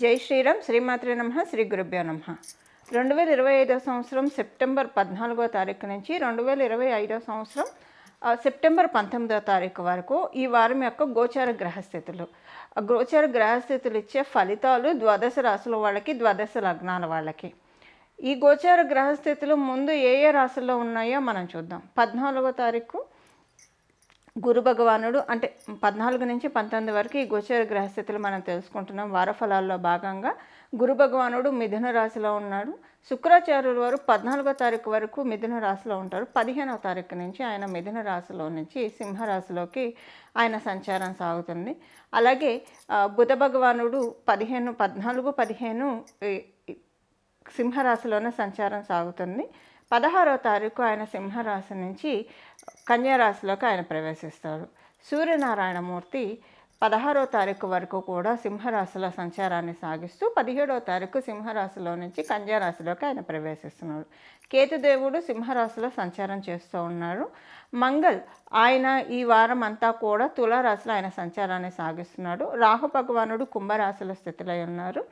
జై శ్రీరామ్ శ్రీమాత్రే నమ శ్రీ గురుభ్యో నమ. రెండు వేల ఇరవై ఐదో సంవత్సరం సెప్టెంబర్ పద్నాలుగో తారీఖు నుంచి రెండు వేల ఇరవై ఐదో సంవత్సరం ఆ, సెప్టెంబర్ పంతొమ్మిదో తారీఖు వరకు ఈ వారం యొక్క గోచార గ్రహస్థితులు. ఆ గోచార గ్రహస్థితులు ఇచ్చే ఫలితాలు ద్వాదశ రాశుల వాళ్ళకి ద్వాదశ లగ్నాల వాళ్ళకి. ఈ గోచార గ్రహస్థితులు ముందు ఏ ఏ రాసుల్లో ఉన్నాయో మనం చూద్దాం. పద్నాలుగో తారీఖు గురు భగవానుడు అంటే పద్నాలుగు నుంచి పంతొమ్మిది వరకు ఈ గోచర గ్రహస్థితులు మనం తెలుసుకుంటున్నాం. వారఫలాల్లో భాగంగా గురు భగవానుడు మిథున రాశిలో ఉన్నాడు. శుక్రాచార్యుల వారు పద్నాలుగో తారీఖు వరకు మిథున రాశిలో ఉంటారు. పదిహేనవ తారీఖు నుంచి ఆయన మిథున రాశిలో నుంచి సింహరాశిలోకి ఆయన సంచారం సాగుతుంది. అలాగే బుధ భగవానుడు పదిహేను పద్నాలుగు పదిహేను సింహరాశిలోనే సంచారం సాగుతుంది. పదహారో తారీఖు ఆయన సింహరాశి నుంచి కన్యారాశిలోకి ఆయన ప్రవేశిస్తారు సూర్యనారాయణమూర్తి పదహారో తారీఖు వరకు కూడా సింహరాశిలో సంచారాన్ని సాగిస్తూ పదిహేడో తారీఖు సింహరాశిలో నుంచి కన్యారాశిలోకి ఆయన ప్రవేశిస్తున్నాడు. కేతుదేవుడు సింహరాశిలో సంచారం చేస్తూ ఉన్నాడు. మంగళ్ ఆయన ఈ వారం అంతా కూడా తులారాశిలో ఆయన సంచారాన్ని సాగిస్తున్నాడు. రాహు భగవానుడు కుంభరాశిలో స్థితిలో ఉన్నారు.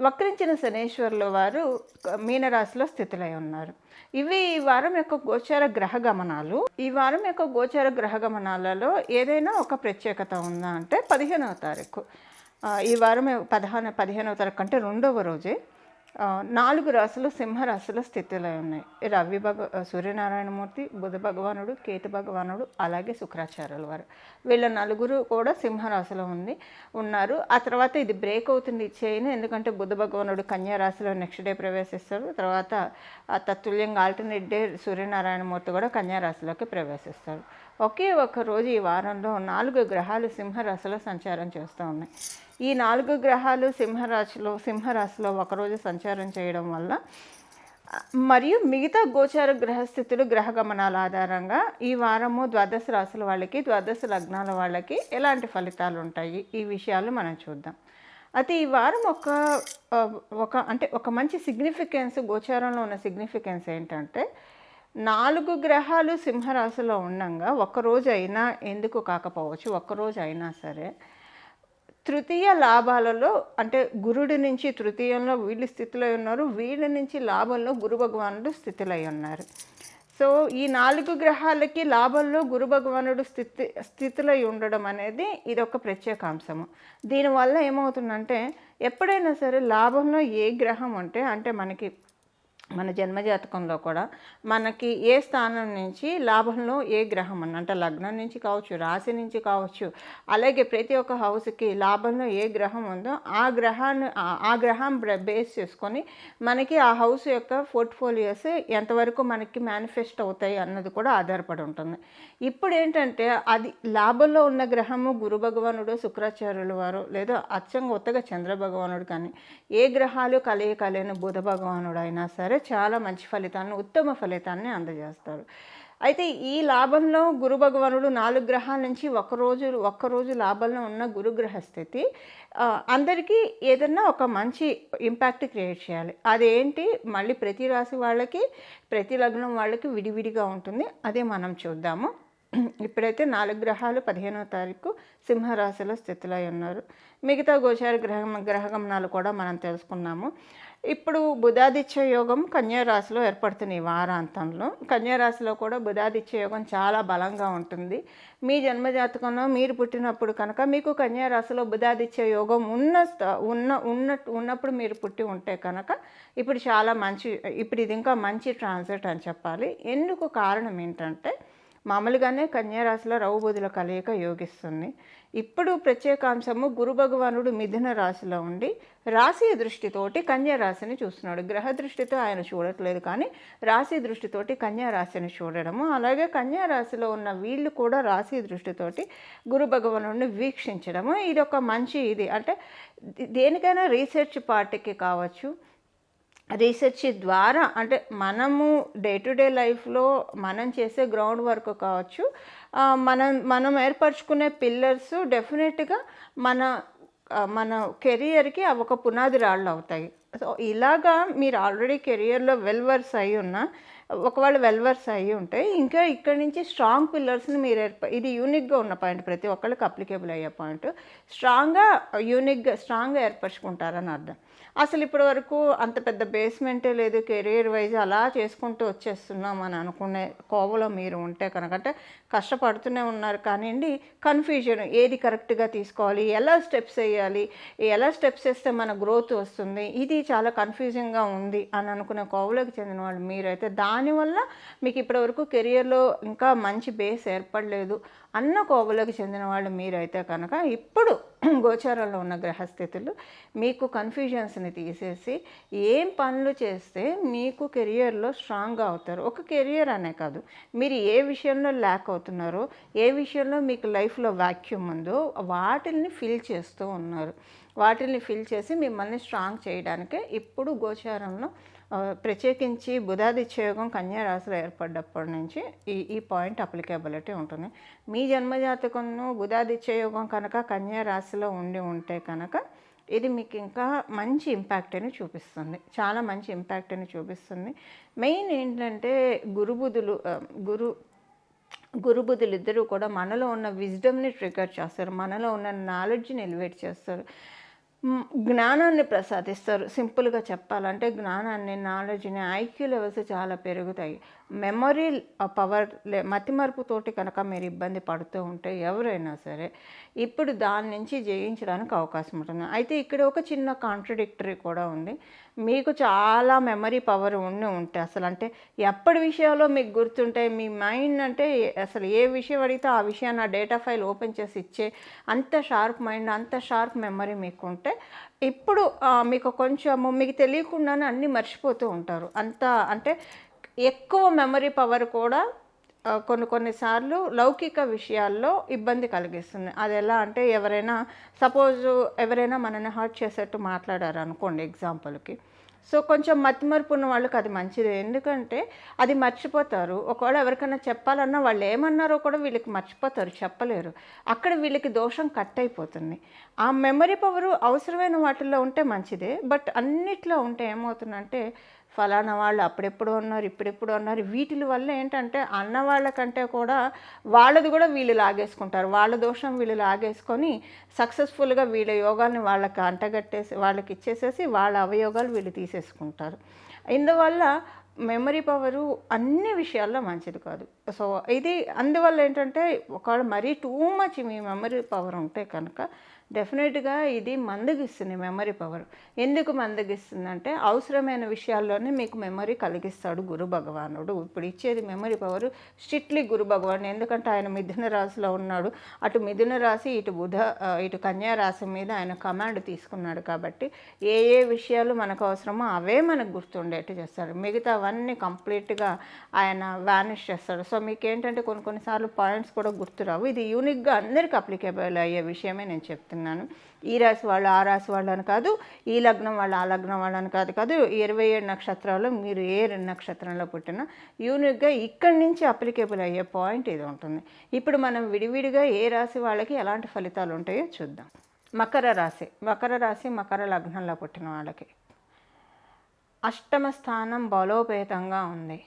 వక్రించిన శనేశ్వరుల వారు మీనరాశిలో స్థితులై ఉన్నారు. ఇవి ఈ వారం యొక్క గోచార గ్రహ గమనాలు. ఈ వారం యొక్క గోచార గ్రహ గమనాలలో ఏదైనా ఒక ప్రత్యేకత ఉందా అంటే పదిహేనవ తారీఖు. ఈ వారం పదహాన పదిహేనవ తారీఖు అంటే రెండవ రోజే. నాలుగు రాశులు సింహరాశిలో స్థితిలో ఉన్నాయి. రవి భగ సూర్యనారాయణమూర్తి బుధ భగవానుడు కేతు భగవానుడు అలాగే శుక్రాచార్యుల వారు. వీళ్ళ నలుగురు కూడా సింహరాశిలో ఉంది ఉన్నారు. ఆ తర్వాత ఇది బ్రేక్ అవుతుంది ఈ చైన్ ఎందుకంటే బుధ భగవానుడు కన్యా రాశిలో నెక్స్ట్ డే ప్రవేశిస్తారు తర్వాత తత్తుల్యంగా ఆల్టర్నేట్ డే సూర్యనారాయణమూర్తి కూడా కన్యా రాశిలోకి ప్రవేశిస్తారు ఒకే ఒక్క రోజు ఈ వారంలో నాలుగు గ్రహాలు సింహరాశిలో సంచారం చేస్తూ ఉన్నాయి. ఈ నాలుగు గ్రహాలు సింహరాశిలో సింహరాశిలో ఒకరోజు సంచారం చేయడం వల్ల మరియు మిగతా గోచార గ్రహస్థితులు గ్రహ గమనాల ఆధారంగా ఈ వారము ద్వాదశ రాశుల వాళ్ళకి ద్వాదశ లగ్నాల వాళ్ళకి ఎలాంటి ఫలితాలు ఉంటాయి? ఈ విషయాలు మనం చూద్దాం. అయితే ఈ వారం ఒక ఒక అంటే ఒక మంచి సిగ్నిఫికెన్స్ గోచారంలో ఉన్న సిగ్నిఫికెన్స్ ఏంటంటే నాలుగు గ్రహాలు సింహరాశిలో ఉండగా ఒక్కరోజు అయినా ఎందుకు కాకపోవచ్చు ఒక్కరోజు అయినా సరే తృతీయ లాభాలలో అంటే గురుడి నుంచి తృతీయంలో వీళ్ళు స్థితిలో ఉన్నారు వీళ్ళ నుంచి లాభంలో గురు భగవానుడు స్థితిలో ఉన్నారు. సో ఈ నాలుగు గ్రహాలకి లాభంలో గురు భగవానుడు స్థితి స్థితిలో ఉండడం అనేది ఇది ఒక ప్రత్యేక అంశము. దీనివల్ల ఏమవుతుందంటే ఎప్పుడైనా సరే లాభంలో ఏ గ్రహం ఉంటే అంటే మనకి మన జన్మజాతకంలో కూడా మనకి ఏ స్థానం నుంచి లాభంలో ఏ గ్రహం అని అంటే లగ్నం నుంచి కావచ్చు రాశి నుంచి కావచ్చు అలాగే ప్రతి ఒక్క హౌస్కి లాభంలో ఏ గ్రహం ఉందో ఆ గ్రహాన్ని ఆ- గ్రహం బేస్ చేసుకొని మనకి ఆ హౌస్ యొక్క పోర్ట్ఫోలియోస్ ఎంతవరకు మనకి మేనిఫెస్ట్ అవుతాయి అన్నది కూడా ఆధారపడి ఉంటుంది. ఇప్పుడు ఏంటంటే అది లాభంలో ఉన్న గ్రహము గురు భగవానుడు శుక్రాచార్యుల వారు లేదా అచ్చంగా ఉత్తగా చంద్ర భగవానుడు కానీ ఏ గ్రహాలు కలయిక లేని బుధ భగవానుడు అయినా సరే చాలా మంచి ఫలితాలను ఉత్తమ ఫలితాన్ని అందజేస్తారు. అయితే ఈ లాభంలో గురు భగవానుడు నాలుగు గ్రహాల నుంచి ఒకరోజు ఒక్కరోజు లాభంలో ఉన్న గురుగ్రహ స్థితి అందరికీ ఏదన్నా ఒక మంచి ఇంపాక్ట్ క్రియేట్ చేయాలి. అదేంటి? మళ్ళీ ప్రతి రాశి వాళ్ళకి ప్రతి లగ్నం వాళ్ళకి విడివిడిగా ఉంటుంది. అదే మనం చూద్దాము. ఇప్పుడైతే నాలుగు గ్రహాలు పదిహేనో తారీఖు సింహరాశిలో స్థితిలో ఉన్నారు. మిగతా గోచార గ్రహ గ్రహగమనాలు కూడా మనం తెలుసుకున్నాము. ఇప్పుడు బుధాదిత్య యోగం కన్యారాశిలో ఏర్పడుతుంది ఈ వారాంతంలో. కన్యారాశిలో కూడా బుధాదిత్య యోగం చాలా బలంగా ఉంటుంది. మీ జన్మజాతకంలో మీరు పుట్టినప్పుడు కనుక మీకు కన్యారాశిలో బుధాదిత్య యోగం ఉన్న స్థ- ఉన్న ఉన్నప్పుడు మీరు పుట్టి ఉంటే కనుక ఇప్పుడు చాలా మంచి ఇప్పుడు ఇది ఇంకా మంచి ట్రాన్సిట్ అని చెప్పాలి. ఎందుకు కారణం ఏంటంటే మామూలుగానే కన్యారాశిలో రౌబుధుల కలయిక యోగిస్తుంది. ఇప్పుడు ప్రత్యేకాంశము గురు భగవానుడు మిథున రాశిలో ఉండి రాశి దృష్టితోటి కన్యా రాశిని చూస్తున్నాడు. గ్రహ దృష్టితో ఆయన చూడట్లేదు కానీ రాశి దృష్టితోటి కన్యా రాశిని చూడడము అలాగే కన్యా రాశిలో ఉన్న వీళ్ళు కూడా రాశి దృష్టితోటి గురు భగవానుడిని వీక్షించడము. ఇది ఒక మంచి ఇది. అంటే దేనికైనా రీసెర్చ్ పార్టీకి కావచ్చు రీసెర్చ్ ద్వారా అంటే మనము డే టు డే లైఫ్లో మనం చేసే గ్రౌండ్ వర్క్ కావచ్చు మనం మనం ఏర్పరచుకునే పిల్లర్స్ డెఫినెట్గా మన మన కెరియర్కి అవి ఒక పునాది రాళ్ళు అవుతాయి. సో ఇలాగా మీరు ఆల్రెడీ కెరియర్లో వెల్వర్స్ అయి ఉన్న ఒకవేళ వెల్వర్స్ అయ్యి ఉంటే ఇంకా ఇక్కడ నుంచి స్ట్రాంగ్ పిల్లర్స్ని మీరు ఏర్ప ఇది యూనిక్గా ఉన్న పాయింట్ ప్రతి ఒక్కళ్ళకి అప్లికేబుల్ అయ్యే పాయింట్. స్ట్రాంగ్గా యూనిక్గా స్ట్రాంగ్గా ఏర్పరచుకుంటారని అర్థం. అసలు ఇప్పటి వరకు అంత పెద్ద బేస్మెంటే లేదు కెరీర్ వైజ్ అలా చేసుకుంటూ వచ్చేస్తున్నాం అని అనుకునే కోవలో మీరు ఉంటే కనుక అంటే కష్టపడుతూనే ఉన్నారు కానివ్వండి కన్ఫ్యూజన్ ఏది కరెక్ట్గా తీసుకోవాలి ఎలా స్టెప్స్ వేయాలి ఎలా స్టెప్స్ వేస్తే మన గ్రోత్ వస్తుంది ఇది చాలా కన్ఫ్యూజింగ్గా ఉంది అని అనుకునే కోవలోకి చెందిన వాళ్ళు మీరైతే. దానివల్ల మీకు ఇప్పటివరకు కెరియర్లో ఇంకా మంచి బేస్ ఏర్పడలేదు. అన్న కోవలోకి చెందిన వాళ్ళు మీరైతే కనుక ఇప్పుడు గోచారంలో ఉన్న గ్రహస్థితులు మీకు కన్ఫ్యూజన్స్ని తీసేసి ఏం పనులు చేస్తే మీకు కెరియర్లో స్ట్రాంగ్గా అవుతారు. ఒక కెరియర్ అనే కాదు. మీరు ఏ విషయంలో ల్యాక్ అవుతున్నారో ఏ విషయంలో మీకు లైఫ్లో వాక్యూమ్ ఉందో వాటిని ఫిల్ చేస్తూ ఉన్నారు. వాటిని ఫిల్ చేసి మిమ్మల్ని స్ట్రాంగ్ చేయడానికే ఇప్పుడు గోచారంలో ప్రత్యేకించి బుధాదిత్యయోగం కన్యా రాశిలో ఏర్పడ్డప్పటి నుంచి ఈ ఈ పాయింట్ అప్లికేబిలిటీ ఉంటుంది. మీ జన్మజాతకంలో బుధాదిత్యయోగం కనుక కన్యా రాశిలో ఉండి ఉంటే కనుక ఇది మీకు ఇంకా మంచి ఇంపాక్ట్ని చూపిస్తుంది. చాలా మంచి ఇంపాక్ట్ని చూపిస్తుంది. మెయిన్ ఏంటంటే గురుబుధులు గురు గురుబుధులు ఇద్దరూ కూడా మనలో ఉన్న విజ్డమ్ని ట్రిగర్ చేస్తారు. మనలో ఉన్న నాలెడ్జ్ని ఎలివేట్ చేస్తారు. జ్ఞానాన్ని ప్రసాదిస్తారు. సింపుల్గా చెప్పాలంటే జ్ఞానాన్ని నాలెడ్జ్ని ఐక్యూ లెవెల్స్ చాలా పెరుగుతాయి. మెమొరీ పవర్ మతిమరుపుతోటి కనుక మీరు ఇబ్బంది పడుతూ ఉంటే ఎవరైనా సరే ఇప్పుడు దాని నుంచి జయించడానికి అవకాశం ఉంటుంది. అయితే ఇక్కడ ఒక చిన్న కాంట్రడిక్టరీ కూడా ఉంది. మీకు చాలా మెమరీ పవర్ ఉండి ఉంటే అసలు అంటే ఎప్పటి విషయాల్లో మీకు గుర్తుంటాయి మీ మైండ్ అంటే అసలు ఏ విషయం అడిగితే ఆ విషయాన్ని ఆ డేటా ఫైల్ ఓపెన్ చేసి ఇచ్చే అంత షార్ప్ మైండ్ అంత షార్ప్ మెమరీ మీకు ఉంటే ఇప్పుడు మీకు కొంచెము మీకు తెలియకుండానే అన్నీ మర్చిపోతూ ఉంటారు. అంత అంటే ఎక్కువ మెమరీ పవర్ కూడా కొన్ని కొన్నిసార్లు లౌకిక విషయాల్లో ఇబ్బంది కలిగిస్తుంది. అది ఎలా అంటే ఎవరైనా సపోజ్ ఎవరైనా మనల్ని హర్ట్ చేసేట్టు మాట్లాడారు అనుకోండి ఎగ్జాంపుల్కి. సో కొంచెం మతిమరుపు ఉన్న వాళ్ళకి అది మంచిదే. ఎందుకంటే అది మర్చిపోతారు. ఒకవేళ ఎవరికైనా చెప్పాలన్నా వాళ్ళు ఏమన్నారో కూడా వీళ్ళకి మర్చిపోతారు చెప్పలేరు. అక్కడ వీళ్ళకి దోషం కట్ అయిపోతుంది. ఆ మెమరీ పవరు అవసరమైన వాటిల్లో ఉంటే మంచిదే. బట్ అన్నిట్లో ఉంటే ఏమవుతుందంటే ఫలానా వాళ్ళు అప్పుడెప్పుడు ఉన్నారు ఇప్పుడెప్పుడు ఉన్నారు. వీటి వల్ల ఏంటంటే అన్న వాళ్ళకంటే కూడా వాళ్ళది కూడా వీళ్ళు లాగేసుకుంటారు. వాళ్ళ దోషం వీళ్ళు లాగేసుకొని సక్సెస్ఫుల్గా వీళ్ళ యోగాల్ని వాళ్ళకి అంటగట్టేసి వాళ్ళకి ఇచ్చేసేసి వాళ్ళ అవయోగాలు వీళ్ళు తీసేసుకుంటారు. ఇందువల్ల మెమరీ పవరు అన్ని విషయాల్లో మంచిది కాదు. సో ఇది అందువల్ల ఏంటంటే ఒకవేళ మరీ టూ మచ్ మీ మెమరీ పవర్ ఉంటే కనుక డెఫినెట్గా ఇది మందగిస్తుంది మెమరీ పవర్. ఎందుకు మందగిస్తుంది అంటే అవసరమైన విషయాల్లోనే మీకు మెమరీ కలిగిస్తాడు గురు భగవానుడు. ఇప్పుడు ఇచ్చేది memory power strictly Guru Bhagavan ఎందుకంటే ఆయన మిథున రాశిలో ఉన్నాడు. అటు మిథున రాశి ఇటు బుధ ఇటు కన్యా రాశి మీద ఆయన కమాండ్ తీసుకున్నాడు కాబట్టి ఏ ఏ విషయాలు మనకు అవసరమో అవే మనకు గుర్తుండేట్టు చేస్తాడు. మిగతావన్నీ కంప్లీట్గా ఆయన వానిష్ చేస్తాడు. సో మీకు ఏంటంటే కొన్ని కొన్నిసార్లు పాయింట్స్ కూడా గుర్తురావు. ఇది యూనిక్గా అందరికి అప్లికేబుల్ అయ్యే విషయమే నేను చెప్తున్నాను. ఈ రాశి వాళ్ళు ఆ రాశి వాళ్ళని కాదు ఈ లగ్నం వాళ్ళు ఆ లగ్నం వాళ్ళని కాదు కాదు ఇరవై ఏడు నక్షత్రాలు మీరు ఏ రెండు నక్షత్రంలో పుట్టినా యూనిక్గా ఇక్కడి నుంచి అప్లికేబుల్ అయ్యే పాయింట్ ఇది ఉంటుంది. ఇప్పుడు మనం విడివిడిగా ఏ రాశి వాళ్ళకి ఎలాంటి ఫలితాలు ఉంటాయో చూద్దాం. మకర రాశి మకర రాశి మకర లగ్నంలో పుట్టిన వాళ్ళకి. అష్టమ స్థానం బలోపేతంగా ఉంది.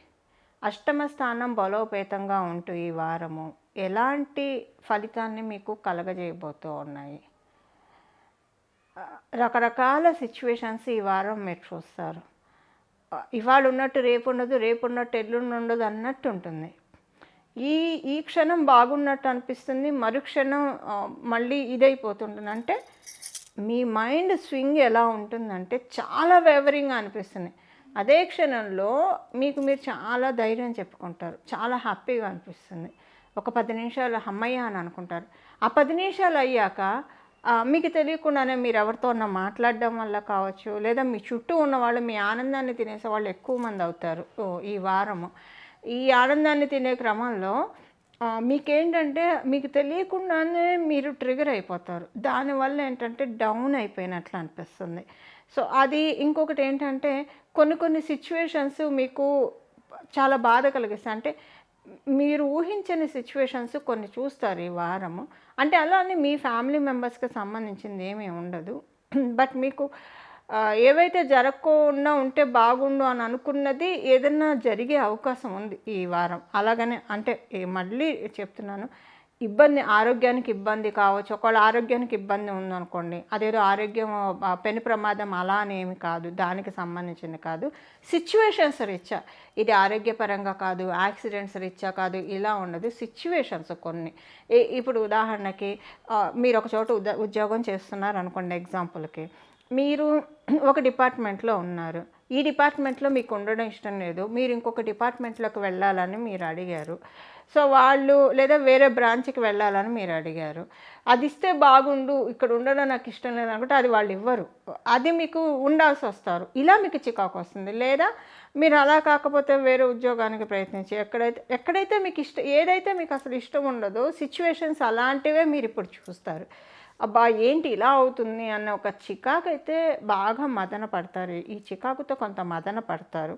అష్టమ స్థానం బలోపేతంగా ఉంటూ ఈ వారము ఎలాంటి ఫలితాన్ని మీకు కలగజేయబోతూ ఉన్నాయి? రకరకాల సిచ్యువేషన్స్ ఈ వారం మీరు చూస్తారు. ఇవాళ ఉన్నట్టు రేపు ఉండదు రేపు ఉన్నట్టు ఎల్లుండి ఉండదు అన్నట్టు ఉంటుంది. ఈ ఈ క్షణం బాగున్నట్టు అనిపిస్తుంది మరుక్షణం మళ్ళీ ఇదైపోతుంటుంది. అంటే మీ మైండ్ స్వింగ్ ఎలా ఉంటుందంటే చాలా వెవరింగ్ అనిపిస్తుంది. అదే క్షణంలో మీకు మీరు చాలా ధైర్యం చెప్పుకుంటారు. చాలా హ్యాపీగా అనిపిస్తుంది. ఒక పది నిమిషాలు అమ్మయ్య అని అనుకుంటారు. ఆ పది నిమిషాలు అయ్యాక మీకు తెలియకుండానే మీరు ఎవరితో ఉన్న మాట్లాడడం వల్ల కావచ్చు లేదా మీ చుట్టూ ఉన్న వాళ్ళు మీ ఆనందాన్ని తినేసే వాళ్ళు ఎక్కువ మంది అవుతారు ఓ, ఈ వారము. ఈ ఆనందాన్ని తినే క్రమంలో మీకేంటంటే మీకు తెలియకుండానే మీరు ట్రిగర్ అయిపోతారు. దానివల్ల ఏంటంటే డౌన్ అయిపోయినట్లు అనిపిస్తుంది. సో అది ఇంకొకటి ఏంటంటే కొన్ని కొన్ని సిచ్యువేషన్స్ మీకు చాలా బాధ కలిగిస్తాయి. అంటే మీరు ఊహించని సిచ్యువేషన్స్ కొన్ని చూస్తారు ఈ వారము. అంటే అలా అని మీ ఫ్యామిలీ మెంబర్స్కి సంబంధించింది ఏమీ ఉండదు. బట్ మీకు ఏవైతే జరగకుండా ఉంటే బాగుండు అని అనుకున్నది ఏదన్నా జరిగే అవకాశం ఉంది ఈ వారం. అలాగనే అంటే మళ్ళీ చెప్తున్నాను. ఇబ్బంది ఆరోగ్యానికి ఇబ్బంది కావచ్చు. ఒకవేళ ఆరోగ్యానికి ఇబ్బంది ఉందనుకోండి అదేదో ఆరోగ్యం పెను ప్రమాదం అలా అనేమి కాదు దానికి సంబంధించింది కాదు. సిచ్యువేషన్స్ రీత్యా ఇది ఆరోగ్యపరంగా కాదు యాక్సిడెంట్స్ రీత్యా కాదు ఇలా ఉండదు. సిచ్యువేషన్స్ కొన్ని. ఇప్పుడు ఉదాహరణకి మీరు ఒక చోట ఉద్యో ఉద్యోగం చేస్తున్నారు అనుకోండి ఎగ్జాంపుల్కి మీరు ఒక డిపార్ట్మెంట్లో ఉన్నారు. ఈ డిపార్ట్మెంట్లో మీకు ఉండడం ఇష్టం లేదు. మీరు ఇంకొక డిపార్ట్మెంట్లోకి వెళ్ళాలని మీరు అడిగారు. సో వాళ్ళు లేదా వేరే బ్రాంచ్కి వెళ్ళాలని మీరు అడిగారు. అది ఇస్తే బాగుండు ఇక్కడ ఉండడం నాకు ఇష్టం లేదు అనుకుంటే అది వాళ్ళు ఇవ్వరు. అది మీకు ఉండాల్సి వస్తారు. ఇలా మీకు చికాకు వస్తుంది. లేదా మీరు అలా కాకపోతే వేరే ఉద్యోగానికి ప్రయత్నించి ఎక్కడైతే ఎక్కడైతే మీకు ఇష్టం ఏదైతే మీకు అసలు ఇష్టం ఉండదో సిచ్యువేషన్స్ అలాంటివే మీరు ఇప్పుడు చూస్తారు. అబ్బా ఏంటి ఇలా అవుతుంది అన్న ఒక చికాకు అయితే బాగా మదన పడతారు. ఈ చికాకుతో కొంత మదన పడతారు.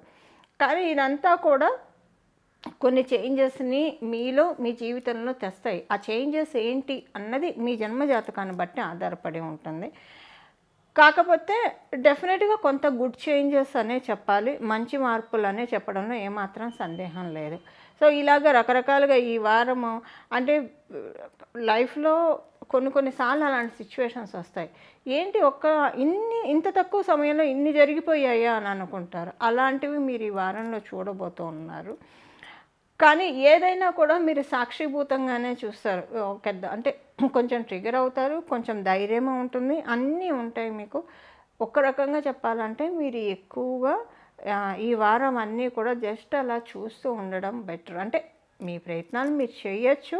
కానీ ఇదంతా కూడా కొన్ని చేంజెస్ని మీలో మీ జీవితంలో తెస్తాయి. ఆ చేంజెస్ ఏంటి అన్నది మీ జన్మజాతకాన్ని బట్టి ఆధారపడి ఉంటుంది. కాకపోతే డెఫినెట్గా కొంత గుడ్ చేంజెస్ అనే చెప్పాలి. మంచి మార్పులు అనే చెప్పడంలో ఏమాత్రం సందేహం లేదు. సో ఇలాగ రకరకాలుగా ఈ వారము అంటే లైఫ్లో కొన్ని కొన్నిసార్లు అలాంటి సిచ్యువేషన్స్ వస్తాయి. ఏంటి ఒక్క ఇన్ని ఇంత తక్కువ సమయంలో ఇన్ని జరిగిపోయాయా అని అనుకుంటారు. అలాంటివి మీరు ఈ వారంలో చూడబోతూ ఉన్నారు. కానీ ఏదైనా కూడా మీరు సాక్షిభూతంగానే చూస్తారు. పెద్ద అంటే కొంచెం ట్రిగర్ అవుతారు కొంచెం ధైర్యం ఉంటుంది అన్నీ ఉంటాయి మీకు. ఒక రకంగా చెప్పాలంటే మీరు ఎక్కువగా ఈ వారం అన్నీ కూడా జస్ట్ అలా చూస్తూ ఉండడం బెటర్ అంటే మీ ప్రయత్నాలు మీరు చేయొచ్చు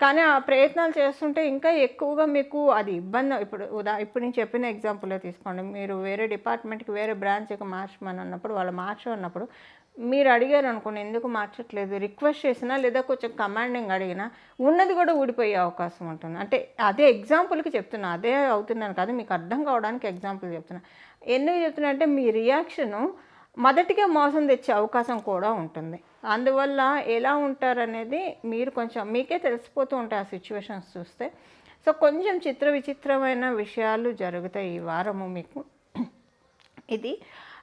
కానీ ఆ ప్రయత్నాలు చేస్తుంటే ఇంకా ఎక్కువగా మీకు అది ఇబ్బంది. ఇప్పుడు ఉదా ఇప్పుడు నేను చెప్పిన ఎగ్జాంపుల్లో తీసుకోండి. మీరు వేరే డిపార్ట్మెంట్కి వేరే బ్రాంచ్కి మార్చమని అన్నప్పుడు వాళ్ళు మార్చమన్నప్పుడు మీరు అడిగారు అనుకోండి ఎందుకు మార్చట్లేదు? రిక్వెస్ట్ చేసినా లేదా కొంచెం కమాండింగ్ అడిగినా ఉన్నది కూడా ఊడిపోయే అవకాశం ఉంటుంది. అంటే అదే ఎగ్జాంపుల్కి చెప్తున్నా అదే అవుతున్నాను కాదు మీకు అర్థం కావడానికి ఎగ్జాంపుల్ చెప్తున్నా. ఎందుకు చెప్తున్నా అంటే మీ రియాక్షను మొదటిగా మోసం తెచ్చే అవకాశం కూడా ఉంటుంది. అందువల్ల ఎలా ఉంటారనేది మీరు కొంచెం మీకే తెలిసిపోతూ ఉంటాయి ఆ సిచ్యువేషన్స్ చూస్తే. సో కొంచెం చిత్ర విచిత్రమైన విషయాలు జరుగుతాయి ఈ వారము మీకు. ఇది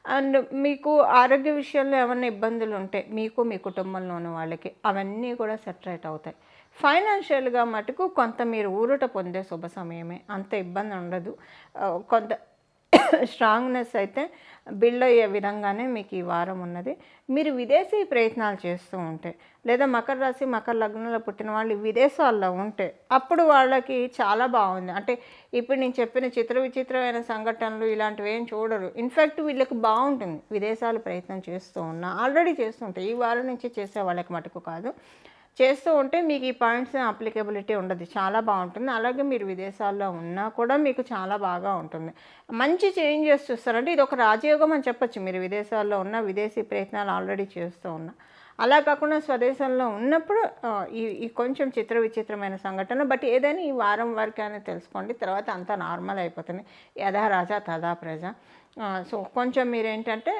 అండ్ మీకు ఆరోగ్య విషయంలో ఏమైనా ఇబ్బందులు ఉంటే మీకు మీ కుటుంబంలో ఉన్న వాళ్ళకి అవన్నీ కూడా సెటరేట్ అవుతాయి. ఫైనాన్షియల్గా మటుకు కొంత మీరు ఊరట పొందే శుభ సమయమే. అంత ఇబ్బంది ఉండదు. కొంత స్ట్రాంగ్నెస్ అయితే బిల్డ్ అయ్యే విధంగానే మీకు ఈ వారం ఉన్నది. మీరు విదేశీ ప్రయత్నాలు చేస్తూ ఉంటే లేదా మకర రాశి మకర లగ్నంలో పుట్టిన వాళ్ళు విదేశాల్లో ఉంటే అప్పుడు వాళ్ళకి చాలా బాగుంది. అంటే ఇప్పుడు నేను చెప్పిన చిత్ర విచిత్రమైన సంఘటనలు ఇలాంటివి ఏం చూడరు. ఇన్ఫ్యాక్ట్ వీళ్ళకి బాగుంటుంది. విదేశాలు ప్రయత్నం చేస్తూ ఉన్నా ఆల్రెడీ చేస్తుంటే ఈ వారం నుంచి చేసే వాళ్ళకి మటుకు కాదు. చేస్తూ ఉంటే మీకు ఈ పాయింట్స్ అప్లికబిలిటీ ఉండదు. చాలా బాగుంటుంది. అలాగే మీరు విదేశాల్లో ఉన్నా కూడా మీకు చాలా బాగా ఉంటుంది. మంచి చేంజెస్ చూస్తారంటే ఇది ఒక రాజయోగం అని చెప్పొచ్చు. మీరు విదేశాల్లో ఉన్న విదేశీ ప్రయత్నాలు ఆల్రెడీ చేస్తూ ఉన్నా. అలా కాకుండా స్వదేశంలో ఉన్నప్పుడు ఈ ఈ కొంచెం చిత్ర విచిత్రమైన సంఘటన బట్ ఏదైనా ఈ వారం వరకు తెలుసుకోండి. తర్వాత అంతా నార్మల్ అయిపోతుంది. యథా రాజా తదా ప్రజ. సో కొంచెం మీరేంటంటే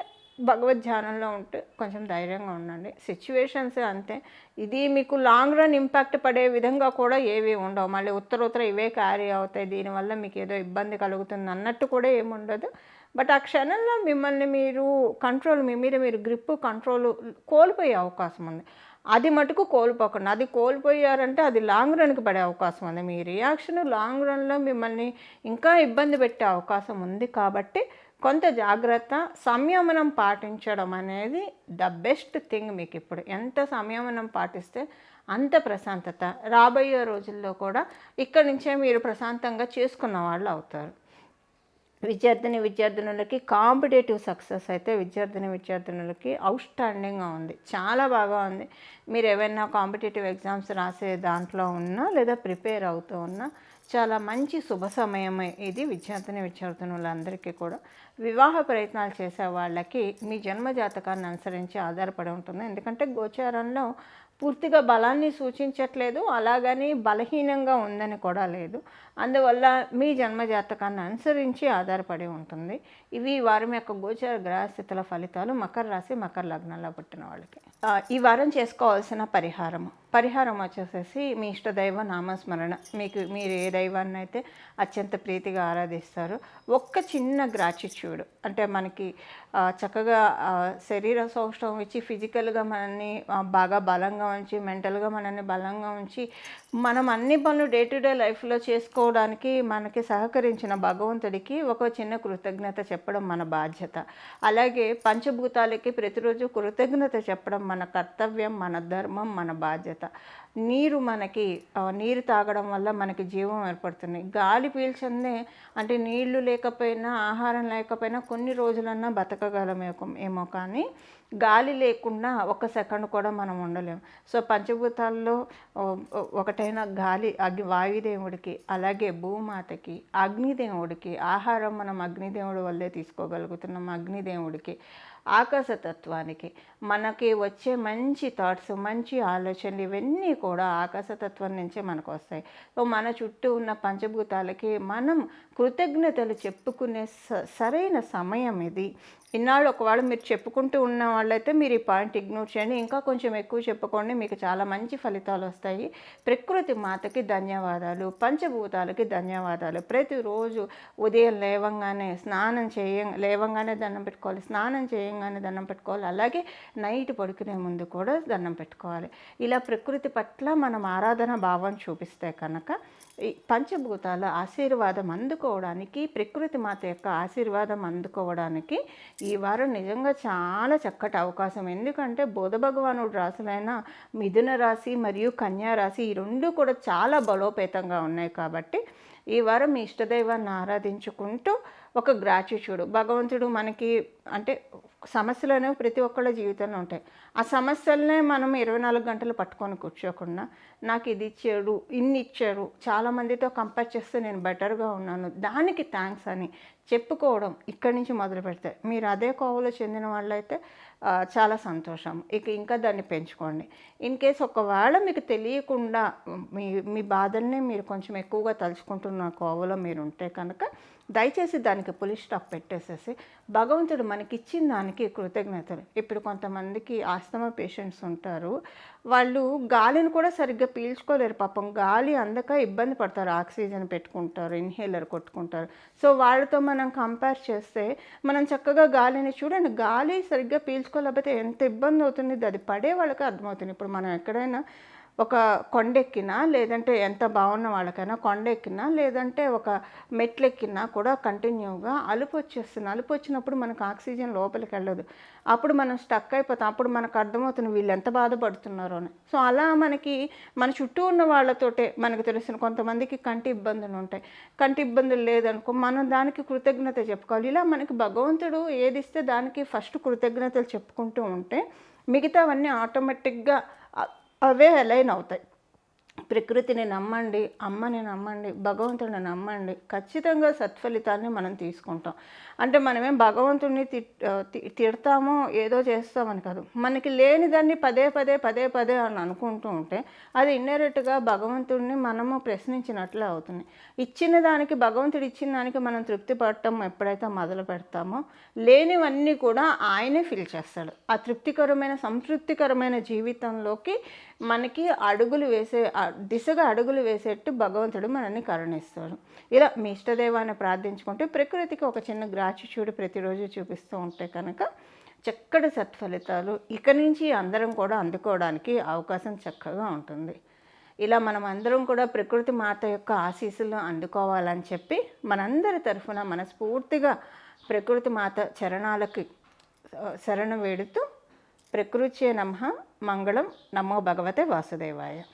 భగవద్ ధ్యానంలో ఉంటే కొంచెం ధైర్యంగా ఉండండి. సిచ్యువేషన్స్ అంతే. ఇది మీకు లాంగ్ రన్ ఇంపాక్ట్ పడే విధంగా కూడా ఏవి ఉండవు. మళ్ళీ ఉత్తర ఉత్తర ఇవే క్యారీ అవుతాయి. దీనివల్ల మీకు ఏదో ఇబ్బంది కలుగుతుంది అన్నట్టు కూడా ఏముండదు బట్ ఆ క్షణంలో మిమ్మల్ని మీరు కంట్రోల్ మీ మీద మీరు గ్రిప్ కంట్రోల్ కోల్పోయే అవకాశం ఉంది. అది మటుకు కోల్పోకుండా. అది కోల్పోయారంటే అది లాంగ్ రన్కి పడే అవకాశం ఉంది. మీ రియాక్షన్ లాంగ్ రన్లో మిమ్మల్ని ఇంకా ఇబ్బంది పెట్టే అవకాశం ఉంది కాబట్టి కొంత జాగ్రత్త సంయమనం పాటించడం అనేది ద బెస్ట్ థింగ్ మీకు ఇప్పుడు. ఎంత సంయమనం పాటిస్తే అంత ప్రశాంతత. రాబోయే రోజుల్లో కూడా ఇక్కడి నుంచే మీరు ప్రశాంతంగా చేసుకున్న వాళ్ళు అవుతారు. విద్యార్థిని విద్యార్థినులకి కాంపిటేటివ్ సక్సెస్ అయితే విద్యార్థిని విద్యార్థినులకి అవుట్స్టాండింగ్గా ఉంది. చాలా బాగా ఉంది. మీరు ఏమైనా కాంపిటేటివ్ ఎగ్జామ్స్ రాసే దాంట్లో ఉన్నా లేదా ప్రిపేర్ అవుతూ ఉన్నా చాలా మంచి శుభ సమయమే ఇది విద్యార్థిని విద్యార్థినులందరికీ కూడా. వివాహ ప్రయత్నాలు చేసే వాళ్ళకి మీ జన్మ జాతకాన్ని అనుసరించి ఆధారపడి ఉంటుంది. ఎందుకంటే గోచారంలో పూర్తిగా బలాన్ని సూచించట్లేదు అలాగని బలహీనంగా ఉందని కూడా లేదు. అందువల్ల మీ జన్మ జాతకాన్ని అనుసరించి ఆధారపడి ఉంటుంది. ఇవి వారి యొక్క గోచర గ్రహస్థితుల ఫలితాలు మకర రాశి మకర లగ్నంలో పుట్టిన వాళ్ళకి. ఈ వారం చేసుకోవాల్సిన పరిహారం పరిహారం వచ్చేసేసి మీ ఇష్టదైవ నామస్మరణ. మీకు మీరు ఏ దైవాన్ని అయితే అత్యంత ప్రీతిగా ఆరాధిస్తారు ఒక్క చిన్న గ్రాచిట్యూడ్ అంటే మనకి చక్కగా శరీర సౌష్టం ఇచ్చి ఫిజికల్గా మనల్ని బాగా బలంగా ఉంచి మెంటల్గా మనల్ని బలంగా ఉంచి మనం అన్ని పనులు డే టు డే లైఫ్లో చేసుకోవడానికి మనకి సహకరించిన భగవంతుడికి ఒక చిన్న కృతజ్ఞత చెప్పడం మన బాధ్యత. అలాగే పంచభూతాలకి ప్రతిరోజు కృతజ్ఞత చెప్పడం మన కర్తవ్యం మన ధర్మం మన బాధ్యత. నీరు మనకి నీరు తాగడం వల్ల మనకి జీవం ఏర్పడుతుంది. గాలి పీల్చందే అంటే నీళ్ళు లేకపోయినా ఆహారం లేకపోయినా కొన్ని రోజులన్నా బతకగలమేకం ఏమో కానీ గాలి లేకుండా ఒక సెకండ్ కూడా మనం ఉండలేము. సో పంచభూతాల్లో ఒకటైన గాలి అగ్ని వాయుదేవుడికి అలాగే భూమాతకి అగ్నిదేవుడికి ఆహారం మనం అగ్నిదేవుడి వల్లే తీసుకోగలుగుతున్నాం అగ్నిదేవుడికి. ఆకాశతత్వానికి. మనకి వచ్చే మంచి థాట్స్ మంచి ఆలోచనలు ఇవన్నీ కూడా ఆకాశతత్వం నుంచే మనకు వస్తాయి. సో మన చుట్టూ ఉన్న పంచభూతాలకి మనం కృతజ్ఞతలు చెప్పుకునే స- సరైన సమయం ఇది. ఇన్నాళ్ళు ఒకవేళ మీరు చెప్పుకుంటూ ఉన్న వాళ్ళైతే మీరు ఈ పాయింట్ ఇగ్నోర్ చేయండి. ఇంకా కొంచెం ఎక్కువ చెప్పుకోండి మీకు చాలా మంచి ఫలితాలు వస్తాయి. ప్రకృతి మాతకి ధన్యవాదాలు పంచభూతాలకి ధన్యవాదాలు. ప్రతిరోజు ఉదయం లేవంగానే స్నానం చేయ లేవంగానే దండం పెట్టుకోవాలి స్నానం చేయంగానే దండం పెట్టుకోవాలి. అలాగే నైట్ పడుకునే ముందు కూడా దండం పెట్టుకోవాలి. ఇలా ప్రకృతి పట్ల మనం ఆరాధన భావం చూపిస్తే కనుక ఈ పంచభూతాల ఆశీర్వాదం అందుకోవడానికి ప్రకృతి మాత యొక్క ఆశీర్వాదం అందుకోవడానికి ఈ వారం నిజంగా చాలా చక్కటి అవకాశం. ఎందుకంటే బుధ భగవానుడు రాసులైన మిథున రాశి మరియు కన్యా రాశి ఈ రెండు కూడా చాలా బలోపేతంగా ఉన్నాయి కాబట్టి ఈ వారం మీ ఇష్టదైవాన్ని ఆరాధించుకుంటూ ఒక గ్రాట్యుట్యూడ్ భగవంతుడు మనకి అంటే సమస్యలు అనేవి ప్రతి ఒక్కళ్ళ జీవితంలో ఉంటాయి. ఆ సమస్యలనే మనం ఇరవై నాలుగు గంటలు పట్టుకొని కూర్చోకుండా నాకు ఇది ఇచ్చాడు ఇన్ని ఇచ్చాడు చాలామందితో కంపేర్ చేస్తే నేను బెటర్గా ఉన్నాను దానికి థ్యాంక్స్ అని చెప్పుకోవడం ఇక్కడి నుంచి మొదలు పెడితే మీరు అదే కోవలో చెందిన వాళ్ళైతే చాలా సంతోషం. ఇక ఇంకా దాన్ని పెంచుకోండి. ఇన్ కేస్ ఒకవేళ మీకు తెలియకుండా మీ మీ బాధల్ని మీరు కొంచెం ఎక్కువగా తలుచుకుంటున్న కోవలో మీరు ఉంటే కనుక దయచేసి దానికి పులి స్టాప్ పెట్టేసేసి భగవంతుడు మనకి ఇచ్చిన దానికి కృతజ్ఞతలు. ఇప్పుడు కొంతమందికి ఆస్తమా పేషెంట్స్ ఉంటారు. వాళ్ళు గాలిని కూడా సరిగ్గా పీల్చుకోలేరు పాపం. గాలి అందక ఇబ్బంది పడతారు. ఆక్సిజన్ పెట్టుకుంటారు ఇన్హేలర్ కొట్టుకుంటారు. సో వాళ్ళతో మనం కంపేర్ చేస్తే మనం చక్కగా గాలిని చూడండి. గాలి సరిగ్గా పీల్చుకోలేకపోతే ఎంత ఇబ్బంది అవుతుంది? అది పడే వాళ్ళకి అర్థమవుతుంది. ఇప్పుడు మనం ఎక్కడైనా ఒక కొండెక్కినా లేదంటే ఎంత బాగున్న వాళ్ళకైనా కొండెక్కినా లేదంటే ఒక మెట్లెక్కినా కూడా కంటిన్యూగా అలుపు వచ్చేస్తుంది. అలుపు వచ్చినప్పుడు మనకు ఆక్సిజన్ లోపలికి వెళ్ళదు. అప్పుడు మనం స్టక్ అయిపోతాం. అప్పుడు మనకు అర్థమవుతుంది వీళ్ళు ఎంత బాధపడుతున్నారో అని. సో అలా మనకి మన చుట్టూ ఉన్న వాళ్ళతోటే మనకు తెలిసిన కొంతమందికి కంటి ఇబ్బందులు ఉంటాయి. కంటి ఇబ్బందులు లేదనుకో మనం దానికి కృతజ్ఞత చెప్పుకోవాలి. ఇలా మనకి భగవంతుడు ఏది ఇస్తే దానికి ఫస్ట్ కృతజ్ఞతలు చెప్పుకుంటూ ఉంటే మిగతావన్నీ ఆటోమేటిక్గా అవే అలైన్ అవుతాయి ప్రకృతిని నమ్మండి అమ్మని నమ్మండి భగవంతుడిని నమ్మండి ఖచ్చితంగా సత్ఫలితాన్ని మనం తీసుకుంటాం. అంటే మనమేం భగవంతుడిని తి- తిడతామో ఏదో చేస్తామని కాదు. మనకి లేని దాన్ని పదే పదే పదే పదే అని అనుకుంటూ ఉంటే అది ఇండైరెక్ట్గా భగవంతుడిని మనము ప్రశ్నించినట్లే అవుతుంది. ఇచ్చిన దానికి భగవంతుడు ఇచ్చిన దానికి మనం తృప్తి పడటం ఎప్పుడైతే మొదలు పెడతామో లేనివన్నీ కూడా ఆయనే ఫిల్ చేస్తాడు. ఆ తృప్తికరమైన సంతృప్తికరమైన జీవితంలోకి మనకి అడుగులు వేసే దిశగా అడుగులు వేసేట్టు భగవంతుడు మనల్ని కరుణిస్తాడు. ఇలా మీ ఇష్టదేవాన్ని ప్రార్థించుకుంటే ప్రకృతికి ఒక చిన్న గ్రాచిట్యూడ్ ప్రతిరోజు చూపిస్తూ ఉంటే కనుక చక్కటి సత్ఫలితాలు ఇక నుంచి అందరం కూడా అందుకోవడానికి అవకాశం చక్కగా ఉంటుంది. ఇలా మనం అందరం కూడా ప్రకృతి మాత యొక్క ఆశీస్సులు అందుకోవాలని చెప్పి మనందరి తరఫున మనస్ఫూర్తిగా ప్రకృతి మాత చరణాలకి శరణు వేడుతూ ప్రకృత్యే నమ మంగళం నమో భగవతే వాసుదేవాయ.